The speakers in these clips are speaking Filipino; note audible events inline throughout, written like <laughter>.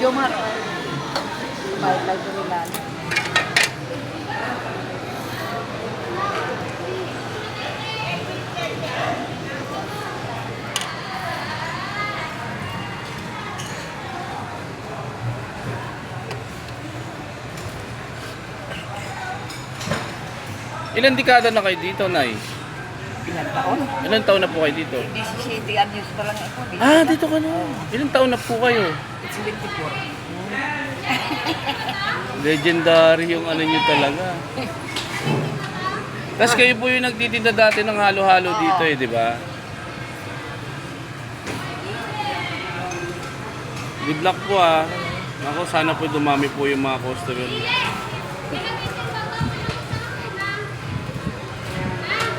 Yung mga vital ko nila. Ilan dekada na kayo dito, Nay? Ilang taon? Ilan taon na po kayo dito? 17 anyos pa lang ako. Dito Ah, dito ka na. Ilan taon na po kayo? It's 24. <laughs> Legendary yung ano nyo talaga. Tapos kayo po yung nagtitinda dati ng halo-halo dito eh, di ba? Good luck po ah. Ako, sana po dumami po yung mga customer.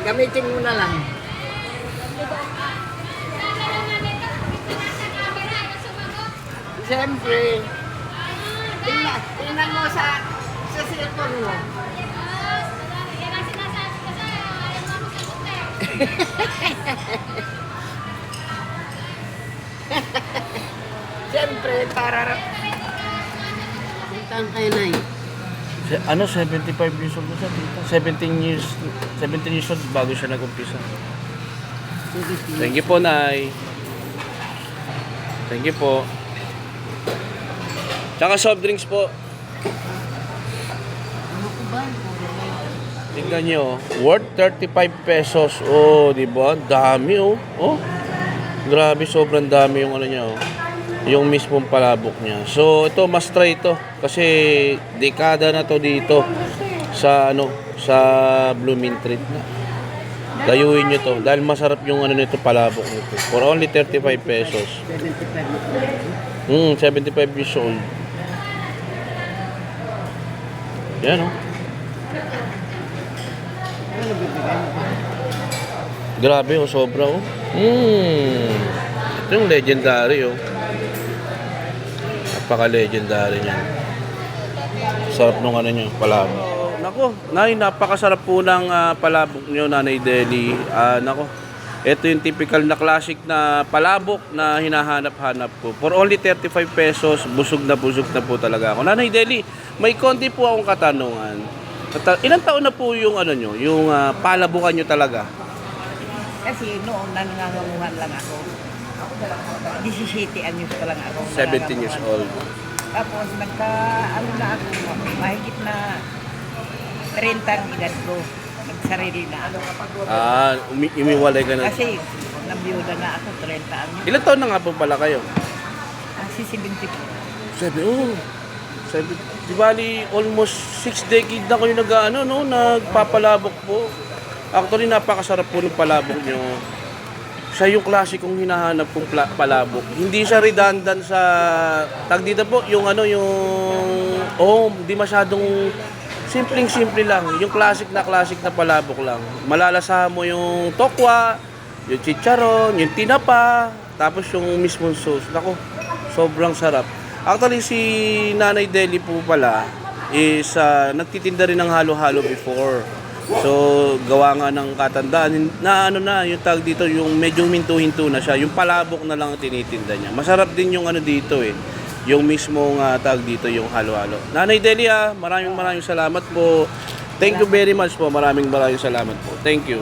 Gamitin mo na lang. Siyempre. Tingnan, mo sa sa cellphone mo. <laughs> Siyempre, para... Puntaan kayo na eh. Ano, 75 years old na siya dito. 17 years, 17 years old bago siya nag-umpisa. Thank you po, Nay. Thank you po. Tsaka soft drinks po. Ano ko ba? Tingnan nyo, worth 35 pesos. Oh, di ba? Dami, oh. Oh. Grabe, sobrang dami yung ano niya, oh. Yung mismong palabok niya. So, ito, must try ito. Kasi, dekada na to dito. Sa, ano, sa Blooming Treat na. Dayuin nyo to. Dahil masarap yung ano nito, palabok nito. For only 35 pesos. 75 Hmm, 75 years old. Yan, oh. Mo ba? Grabe oh, sobra oh. Mm. Ito yung legendary oh. Napaka-legendary niya. Sarap nung ano nyo, palabok. nako, nay, napakasarap po ng ah, palabok nyo, Nanay Deli. Ah, nako, ito yung typical na classic na palabok na hinahanap-hanap ko. For only 35 pesos, busog na busog na po talaga ako. Nanay Deli, may konti po akong katanungan. At, ilang taon na po yung ano nyo, yung ah, palabukan nyo talaga? Kasi noon nangangamuhan lang ako. 17 anyos pa lang ako. 17 years nangangamuhan. old. Tapos nagka, ano na ako, mahigit na 30 ang edad ko. Nagsarili na ako. Ah, umi- umiwalay ka na. Kasi nabiyuda na ako, 30 anyos. Ilan taon na nga po pala kayo? Kasi 70 po. Seven, oh. Seven. Di bali, almost six decade na kayo nag, ano, no, nagpapalabok po. Actually, napakasarap po ng palabok nyo. Siya yung klasikong hinahanap kong palabok. Hindi siya redundant sa... Tag dito po, yung ano, yung... Oh, hindi masyadong... Simpleng-simple lang. Yung classic na classic na palabok lang. Malalasahan mo yung tokwa, yung chicharon, yung tinapa, tapos yung mismong sauce. Nako, sobrang sarap. Actually, si Nanay Deli po pala is ah, nagtitinda rin ng halo-halo before. So, gawa nga ng katandaan, na ano na, yung tag dito, yung medyo minto-hinto na siya, yung palabok na lang ang tinitinda niya. Masarap din yung ano dito eh, yung mismong ah, tag dito, yung halo-halo. Nanay Delia, maraming maraming salamat po. Thank you very much po, maraming maraming salamat po. Thank you.